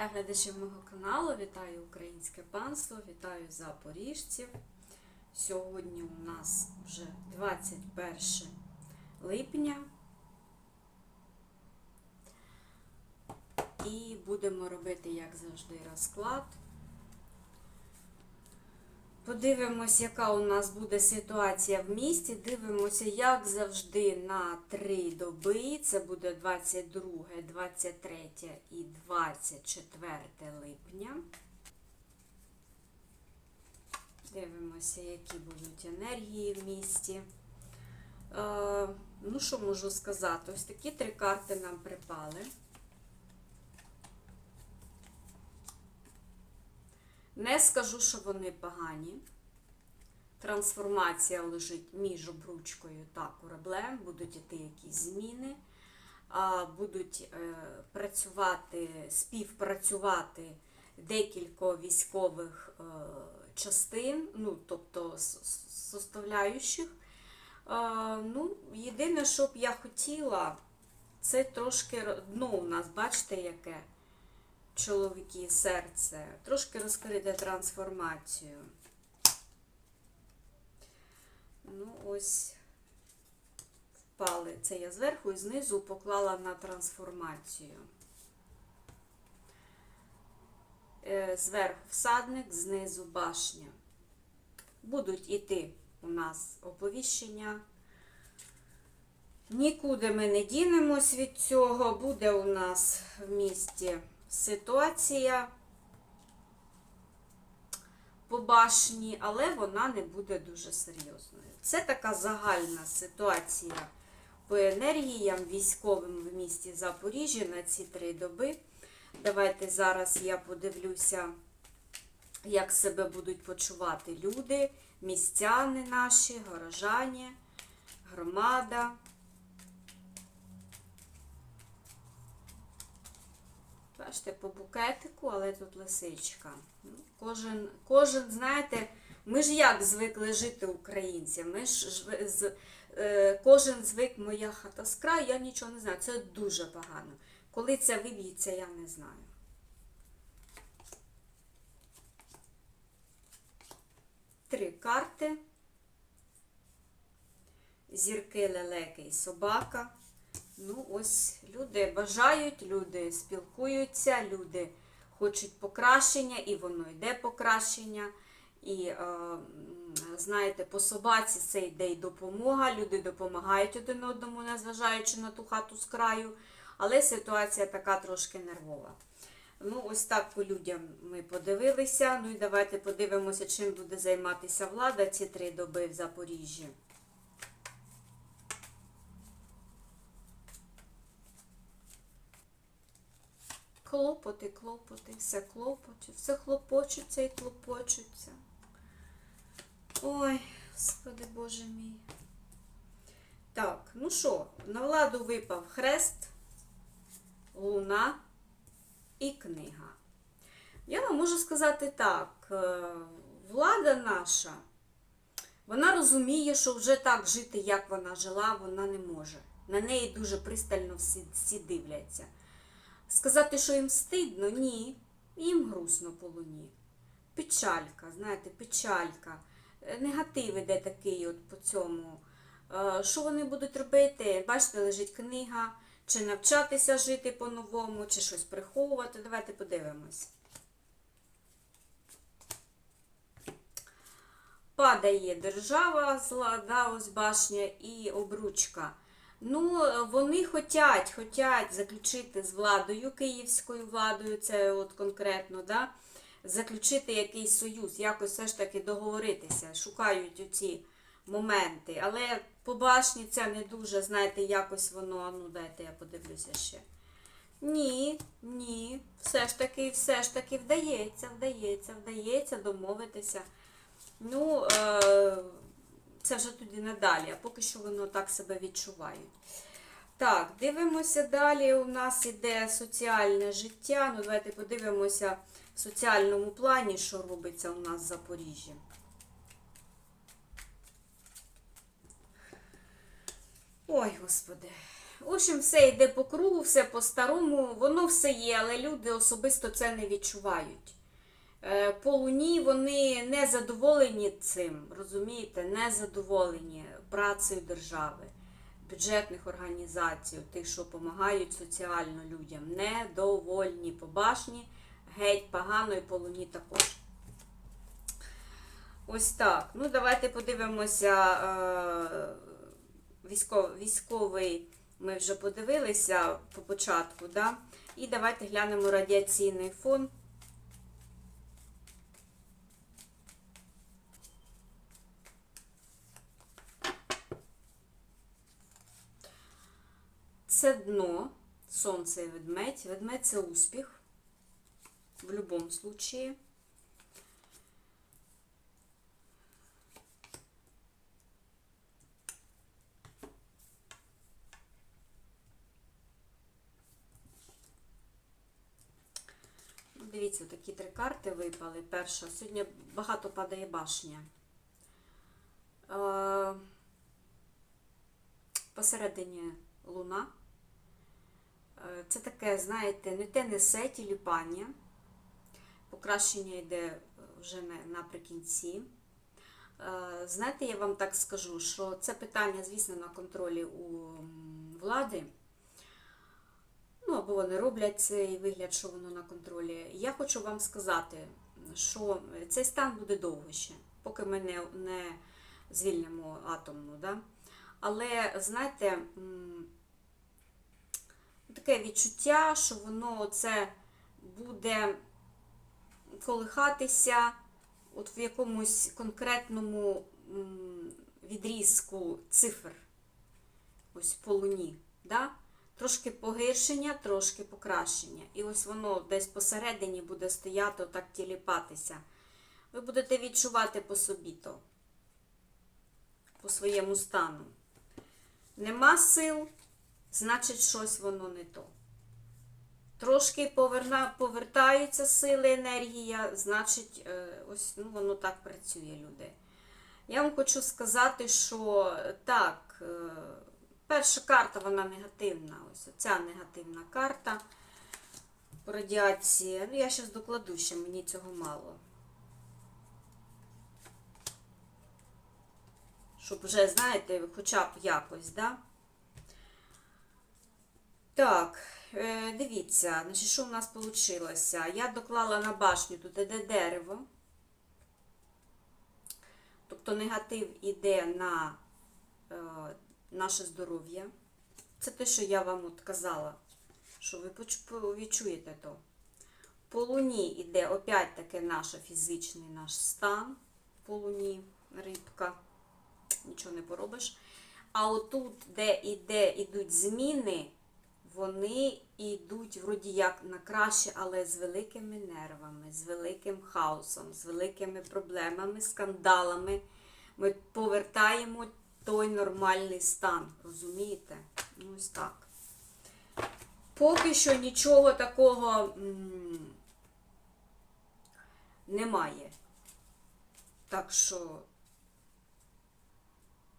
та глядачів мого каналу. Вітаю українське панство, вітаю запоріжців. Сьогодні у нас вже 21 липня. І будемо робити, як завжди, розклад. Подивимось, яка у нас буде ситуація в місті. Дивимося, як завжди, на три доби. Це буде 22, 23 і 24 липня. Дивимося, які будуть енергії в місті. Е, ну, що можу сказати? Ось такі три карти нам припали. Не скажу, що вони погані. Трансформація лежить між обручкою та кораблем, будуть іти якісь зміни, будуть е, працювати, співпрацювати декілька військових е, частин, ну, тобто составляючих. Ну, єдине, що б я хотіла, це трошки ро- дно у нас, бачите, яке? Чоловіки серце. Трошки розкрити трансформацію. Ну, ось впали. Це я зверху і знизу поклала на трансформацію. Е, Зверху всадник, знизу башня. Будуть іти у нас оповіщення. Нікуди ми не дінемось від цього. Буде у нас в місті ситуація по башні, але вона не буде дуже серйозною. Це така загальна ситуація по енергіям військовим в місті Запоріжжя на ці три доби. Давайте зараз я подивлюся, як себе будуть почувати люди, містяни наші, горожані, громада. Бачите, по букетику, але тут лисичка. Ну, Кожен, кожен, знаєте, ми ж як звикли жити українці. Ми ж з, е, кожен звик моя хата з краю, я нічого не знаю. Це дуже погано. Коли це виб'ється, я не знаю. Три карти. Зірки, лелеки і собака. Ну, ось люди бажають, люди спілкуються, люди хочуть покращення, і воно йде покращення. І, е, знаєте, по собаці це йде й допомога. Люди допомагають один одному, незважаючи на ту хату з краю. Але ситуація така трошки нервова. Ну, ось так по людям ми подивилися. Ну і давайте подивимося, чим буде займатися влада ці три доби в Запоріжжі. Клопоти, клопоти, все клопочуть, все хлопочуться і клопочуться. Ой, Господи Боже мій. Так, ну що, на владу випав хрест, луна і книга. Я вам можу сказати так, е, влада наша, вона розуміє, що вже так жити, як вона жила, вона не може. На неї дуже пристально всі, всі дивляться. Сказати, що їм стидно, ні. Їм грустно по луні. Печалька, знаєте, печалька. Е, Негатив іде такий от по цьому. Е, Що вони будуть робити? Бачите, лежить книга, чи навчатися жити по-новому, чи щось приховувати. Давайте подивимось. Падає держава, зла, да, ось башня і обручка. Ну, вони хотять, хотять заключити з владою, київською владою, це от конкретно, да, заключити якийсь союз, якось все ж таки договоритися, шукають оці моменти. Але по башні це не дуже, знаєте, якось воно, ну дайте я подивлюся ще. Ні, ні, все ж таки, все ж таки вдається, вдається, вдається домовитися. Ну, е, це вже тоді надалі, а поки що воно так себе відчувають. Так, дивимося далі. У нас іде соціальне життя. Ну, давайте подивимося в соціальному плані, що робиться у нас в Запоріжжі. Ой, господи. В общем, все йде по кругу, все по-старому, воно все є, але люди особисто це не відчувають. Е, По луні вони не задоволені цим, розумієте, не задоволені працею держави, бюджетних організацій, тих, що допомагають соціально людям. Недовольні по башні, геть погано і по луні також. Ось так. Ну, давайте подивимося. Е, військов, військовий ми вже подивилися по початку, да? І давайте глянемо радіаційний фон. Це дно, сонце і ведмедь. Ведмедь це успіх в будь-якому. Ну, Дивіться, такі три карти випали. Перша. Сьогодні багато падає башня. Е, Посередині луна. Е, Це таке, знаєте, не те несе тіліпання. Покращення йде е, вже наприкінці. Е, Знаєте, я вам так скажу, що це питання, звісно, на контролі у влади. Ну, або вони роблять цей вигляд, що воно на контролі. Я хочу вам сказати, що цей стан буде довго ще, поки ми не, не звільнимо атомну. Да? Але, знаєте, таке відчуття, що воно це буде колихатися от в якомусь конкретному відрізку цифр, ось по луні. Да? Трошки погіршення, трошки покращення. І ось воно десь посередині буде стояти, отак тіліпатися. Ви будете відчувати по собі то, по своєму стану. Нема сил, значить, щось воно не то. Трошки повертаються сили, енергія, значить, е, ось ну, воно так працює, люди. Я вам хочу сказати, що так, е, перша карта вона негативна. Ось ця негативна карта радіації. Ну, я зараз докладу ще, мені цього мало. Щоб вже, знаєте, хоча б якось, да? Так, е, дивіться, значить, що в нас вийшло? Я доклала на башню, тут іде дерево. Тобто негатив іде на е, наше здоров'я. Це те, що я вам от казала, що ви відчуєте то. По луні йде опять-таки наш фізичний наш стан. По луні рибка. Нічого не поробиш. А отут, де іде, ідуть зміни, вони йдуть вроді як на краще, але з великими нервами, з великим хаосом, з великими проблемами, скандалами. Ми повертаємо той нормальний стан. Розумієте? Ну, ось так. Поки що нічого такого м, немає. Так що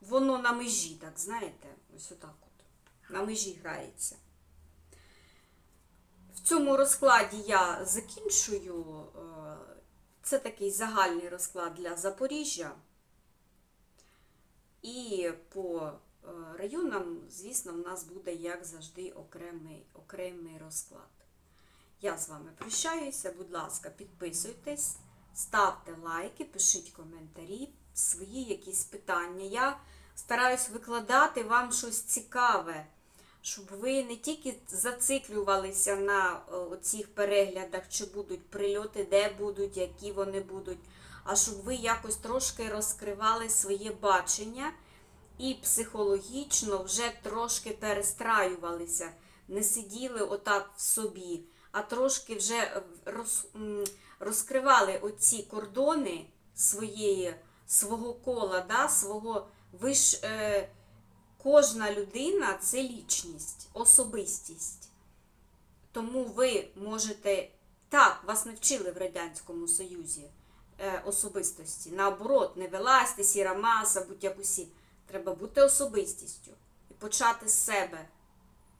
воно на межі, так знаєте, ось отак от. На межі грається. Цьому розкладі я закінчую. е, Це такий загальний розклад для Запоріжжя. І по е, районам, звісно, в нас буде, як завжди, окремий, окремий розклад. Я з вами прощаюся. Будь ласка, підписуйтесь, ставте лайки, пишіть коментарі, свої якісь питання. Я стараюсь викладати вам щось цікаве, щоб ви не тільки зациклювалися на е, цих переглядах, чи будуть прильоти, де будуть, які вони будуть, а щоб ви якось трошки розкривали своє бачення і психологічно вже трошки перестраювалися, не сиділи отак в собі, а трошки вже е, роз, розкривали оці кордони своєї, свого кола, да, свого ви ж, е, кожна людина це лічність, особистість. Тому ви можете, так, вас не вчили в Радянському Союзі е, особистості. Наоборот, не вилазьте, сіра маса, будь як усі. Треба бути особистістю і почати з себе.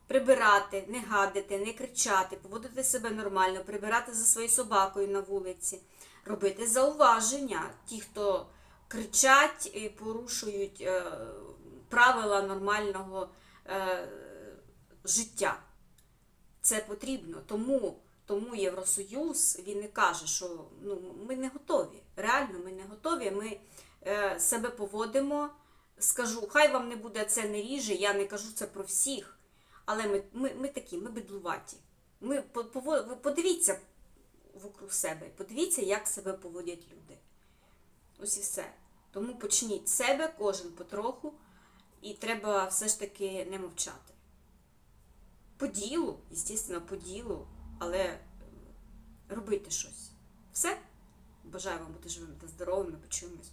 прибирати, не гадити, не кричати, поводити себе нормально, прибирати за своєю собакою на вулиці, робити зауваження. Ті, хто кричать і порушують е, правила нормального е, життя. Це потрібно. Тому, тому Євросоюз він і каже, що ну, ми не готові. Реально, ми не готові. Ми е, себе поводимо. Скажу, хай вам не буде це не ріже, я не кажу це про всіх. Але ми, ми, ми такі, ми бедлуваті. Ми подивіться вокруг себе, подивіться, як себе поводять люди. Ось і все. Тому почніть себе, кожен потроху, і треба все ж таки не мовчати. По ділу, звісно, по ділу, але е, робити щось. Все. Бажаю вам бути живими та здоровими. Почуємось.